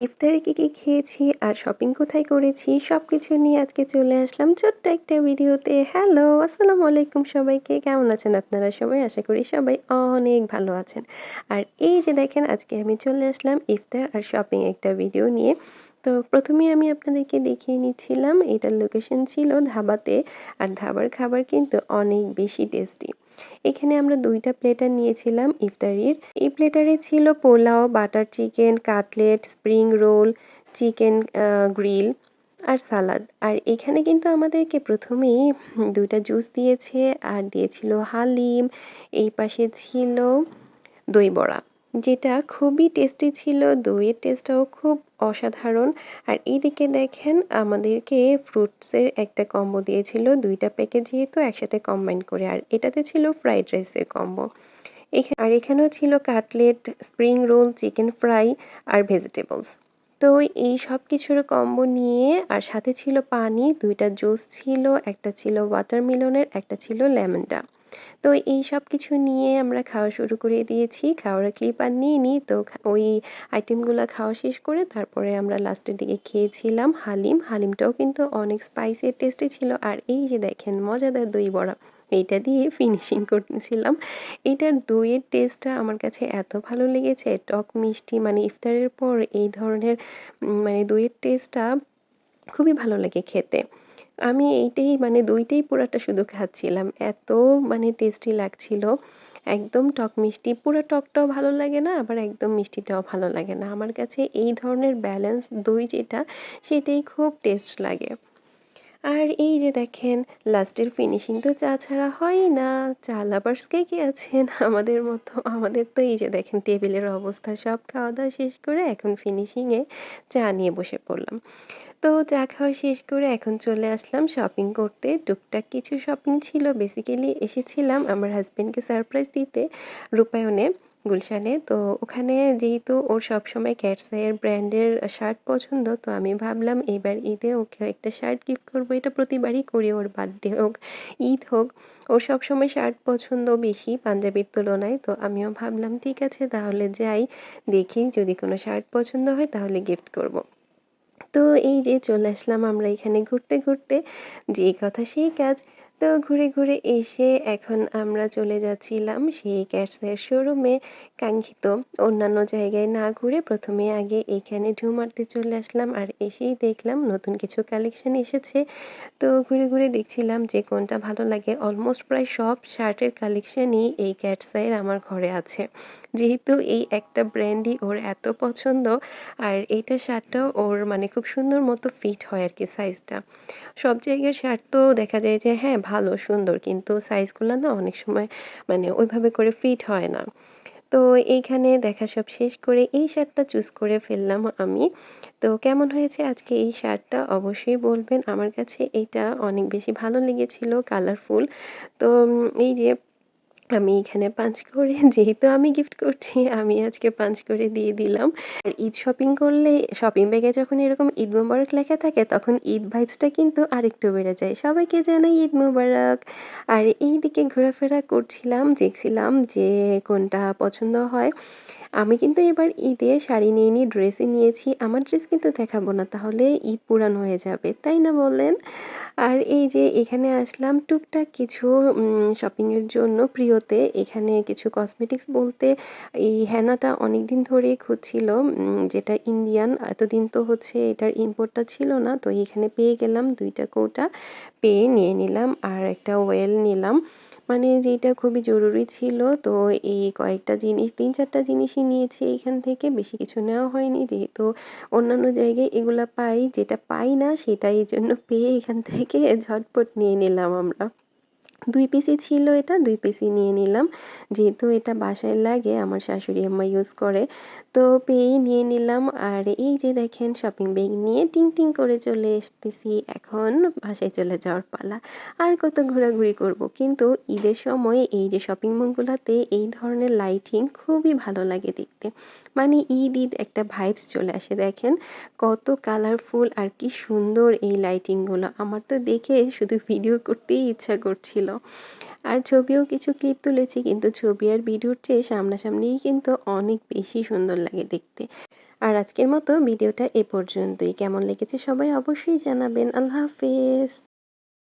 ইফতারে কী কী খেয়েছি আর শপিং কোথায় করেছি সব কিছু নিয়ে আজকে চলে আসলাম ছোট্ট একটা ভিডিওতে। হ্যালো আসসালামু আলাইকুম সবাইকে। কেমন আছেন আপনারা সবাই? আশা করি সবাই অনেক ভালো আছেন। আর এই যে দেখেন, আজকে আমি চলে আসলাম ইফতার আর শপিং একটা ভিডিও নিয়ে। তো প্রথমে আমি আপনাদেরকে দেখিয়ে নিচ্ছিলাম, এটার লোকেশন ছিল ধাবাতে। আর ধাবার খাবার কিন্তু অনেক বেশি টেস্টি এখানে আমরা দুইটা প্লেটার নিয়েছিলাম ইফতারির। এই প্লেটারে ছিল pulao, butter chicken, cutlet, spring roll, chicken grill আর সালাদ। আর এখানে কিন্তু আমাদেরকে প্রথমেই দুইটা জুস দিয়েছে, আর দিয়েছিল হালিম, এই পাশে ছিল দই বড়া। যেটা খুবই টেস্টি ছিল, দইয়ের টেস্টটাও খুব অসাধারণ। আর এইদিকে দেখেন আমাদেরকে ফ্রুটসের একটা কম্বো দিয়েছিল, দুইটা প্যাকেজ যেহেতু একসাথে কম্বাইন করে। আর এটাতে ছিল ফ্রাইড রাইসের কম্বো এখানে আর এখানেও ছিল cutlet spring roll chicken fry আর ভেজিটেবলস তো এই সব কিছুর কম্বো নিয়ে আর সাথে ছিল পানি, দুইটা জুস ছিল, একটা ছিল ওয়াটারমেলনের একটা ছিল লেমনটা তো এই সব কিছু নিয়ে আমরা খাওয়া শুরু করে দিয়েছি। খাওয়ার ক্লিপ আর নিয়ে নিই তো ওই আইটেমগুলো খাওয়া শেষ করে তারপরে আমরা লাস্টের দিকে খেয়েছিলাম হালিম। হালিমটাও কিন্তু অনেক স্পাইসি টেস্টি ছিল। আর এই যে দেখেন, মজাদার দই বড়া, এইটা দিয়ে ফিনিশিং করতেছিলাম। এটার দইয়ের টেস্টটা আমার কাছে এত ভালো লেগেছে, টক মিষ্টি মানে ইফতারের পর এই ধরনের মানে দইয়ের টেস্টটা খুবই ভালো লাগে খেতে। আমি এইটাই মানে দুইটাই পোড়াটা শুধু খাচ্ছিলাম। এত মানে টেস্টি লাগছিল। একদম টক মিষ্টি। পুরো টকটাও ভালো লাগে না, আবার একদম মিষ্টিটাও ভালো লাগে না। আমার কাছে এই ধরনের ব্যালেন্স দই যেটা, সেটাই খুব টেস্ট লাগে। আর এই যে দেখেন, লাস্টের ফিনিশিং তো চা ছাড়া হয় না। চা লাভার্স কে কে আছেন আমাদের মতো, আমাদের তো এই যে দেখেন, টেবিলের অবস্থা, সব খাওয়া দাওয়া শেষ করে এখন ফিনিশিংয়ে চা নিয়ে বসে পড়লাম। তো চা খাওয়া শেষ করে এখন চলে আসলাম শপিং করতে। টুকটাক কিছু শপিং ছিল বেসিক্যালি এসেছিলাম আমার হাজব্যান্ডকে সারপ্রাইজ দিতে, রূপায়ণে। গুলশানে। তো ওখানে যেহেতু ওর সবসময় ক্যাটসাইয়ের ব্র্যান্ডের শার্ট পছন্দ, তো আমি ভাবলাম এবার ঈদে ওকে একটা শার্ট গিফট করব। এটা প্রতিবারই করি, ওর বার্থডে হোক, ঈদ হোক। ওর সবসময় শার্ট পছন্দ বেশি পাঞ্জাবির তুলনায়, তো আমিও ভাবলাম ঠিক আছে, তাহলে যাই, দেখি যদি কোনো শার্ট পছন্দ হয় তাহলে গিফট করব। তো এই যে চলে আসলাম আমরা এখানে ঘুরতে ঘুরতে, যে কথা সেই কাজ। তো ঘুরে ঘুরে এসে এখন আমরা চলে যাচ্ছিলাম সেই ক্যাটসের শোরুমে। কাঙ্ক্ষিত অন্যান্য জায়গায় না ঘুরে প্রথমে আগে এখানে ঢু মারতে চলে আসলাম আর এসেই দেখলাম নতুন কিছু কালেকশন এসেছে। তো ঘুরে ঘুরে দেখছিলাম যে কোনটা ভালো লাগে। অলমোস্ট প্রায় সব শার্টের কালেকশনই এই ক্যাটসাইয়ের আমার ঘরে আছে। যেহেতু এই একটা ব্র্যান্ডই ওর এত পছন্দ আর এইটা শার্টটাও ওর মানে খুব সুন্দর মতো ফিট হয় আর কি সাইজটা। সব জায়গার শার্ট তো দেখা যায় যে হ্যাঁ ভালো, সুন্দর। কিন্তু সাইজগুলো না অনেক সময় মানে ওইভাবে করে ফিট হয় না। তো এইখানে দেখা সব শেষ করে এই শার্টটা চুজ করে ফেললাম আমি। তো কেমন হয়েছে আজকে এই শার্টটা? অবশ্যই বলবেন। আমার কাছে এইটা অনেক বেশি ভালো লেগেছিল কালারফুল তো এই যে আমি এখানে পাঁচ করে, যেহেতু আমি গিফট করছি, আমি আজকে পাঁচ করে দিয়ে দিলাম। আর ঈদ শপিং করলে শপিং ব্যাগে যখন এরকম ঈদ মুবারক লেখা থাকে, তখন ঈদ ভাইবসটা কিন্তু আরেকটু বেড়ে যায়। সবাইকে জানাই ঈদ মুবারক। আর এই দিকে ঘোরাফেরা করছিলাম, দেখছিলাম যে কোনটা পছন্দ হয়। আমি কিন্তু এবার ঈদে শাড়ি নিয়ে নিয়ে ড্রেসই নিয়েছি। আমার ড্রেস কিন্তু দেখাবো না, তাহলে ঈদ পুরান হয়ে যাবে, তাই না বললেন আর এই যে এখানে আসলাম, টুকটাক কিছু শপিংয়ের জন্য প্রিয়তে। এখানে কিছু কসমেটিক্স বলতে এই হ্যানাটা অনেক দিন ধরেই খুঁজছিল যেটা ইন্ডিয়ান এতদিন তো হচ্ছে এটার ইম্পোর্টটা ছিল না, তো এখানে পেয়ে গেলাম দুইটা কৌটা। পেয়ে নিয়ে নিলাম আর একটা ওয়েল নিলাম। মানে যেটা খুবই জরুরি ছিল, তো এই কয়েকটা জিনিস, তিন চারটা জিনিসই নিয়েছি এখান থেকে, বেশি কিছু নেওয়া হয়নি যেহেতু অন্যান্য জায়গায় এগুলা পাই, যেটা পাই না সেটাই জন্য পেয়ে এখান থেকে ঝটপট নিয়ে নিলাম আমরা। দুই পিসই ছিল এটা, দুই পিসই নিয়ে নিলাম। যেহেতু এটা বাসায় লাগে, আমার শাশুড়ি আম্মা ইউজ করে। তো পেয়েই নিয়ে নিলাম। আর এই যে দেখেন শপিং ব্যাগ নিয়ে টিং টিং করে চলে এসতেছি এখন বাসায় চলে যাওয়ার পালা। আর কত ঘোরাঘুরি করব। কিন্তু ঈদের সময় এই যে শপিং মলগুলোতে এই ধরনের লাইটিং খুবই ভালো লাগে দেখতে। মানে ঈদ ঈদ একটা ভাইবস চলে আসে দেখেন। কত কালারফুল আর কি সুন্দর এই লাইটিংগুলো আমার তো দেখে শুধু ভিডিও করতেই ইচ্ছা করছিল। আর ছবিও কিছু ক্লিপ তুলেছি, কিন্তু ছবি আর ভিডিওর চেয়ে সামনাসামনিই কিন্তু অনেক বেশি সুন্দর লাগে দেখতে। আর আজকের মতো ভিডিওটা এ পর্যন্তই। কেমন লেগেছে সবাই অবশ্যই জানাবেন। আল্লাহ হাফেজ।